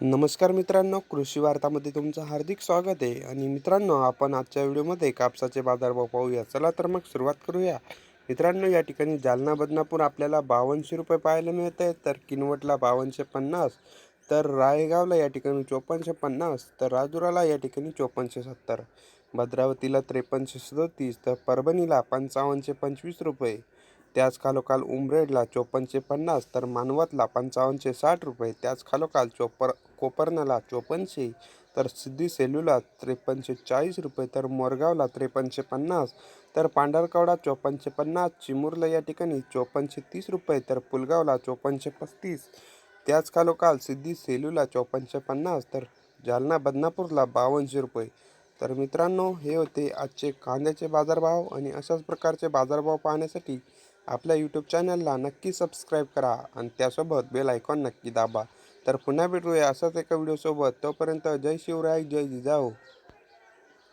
नमस्कार मित्रांनो कृषी वार्तामध्ये तुमचं हार्दिक स्वागत आहे. आणि मित्रांनो आपण आजच्या व्हिडिओमध्ये कापसाचे बाजारभाव पाहूया. चला तर मग सुरुवात करूया. मित्रांनो या ठिकाणी जालना बदनापूर आपल्याला बावनशे रुपये पाहायला मिळत आहे तर किनवटला बावनशे पन्नास तर रायगावला या ठिकाणी चोपन्नशे पन्नास तर राजुराला या ठिकाणी चोपन्नशे सत्तर भद्रावतीला त्रेपन्नशे सदोतीस तर परभणीला पंचावन्नशे पंचवीस रुपये त्याच खालोखाल उमरेडला चोपन्नशे पन्नास तर मानवतला पंचावन्नशे साठ रुपये त्याच खालोखाल चोपर कोपरनाला चोपन्नशे तर सिद्धी सेलूला त्रेपन्नशे चाळीस रुपये तर मोरगावला त्रेपन्नशे पन्नास तर पांढरकवडा चोपन्नशे पन्नास चिमूरला या ठिकाणी चोपन्नशे तीस रुपये तर पुलगावला चोपन्नशे पस्तीस त्याच खालोखाल सिद्धी सेलूला चोपन्नशे पन्नास तर जालना बदनापूरला बावनशे रुपये. तर मित्रांनो हे होते आजचे कांद्याचे बाजारभाव आणि अशाच प्रकारचे बाजारभाव पाहण्यासाठी आपल्या यूट्यूब चॅनलला नक्की सबस्क्राईब करा आणि त्यासोबत बेल आयकॉन नक्की दाबा. तर पुन्हा भेटूया असाच एका व्हिडिओसोबत तोपर्यंत जय शिवराय जय जिजाऊ.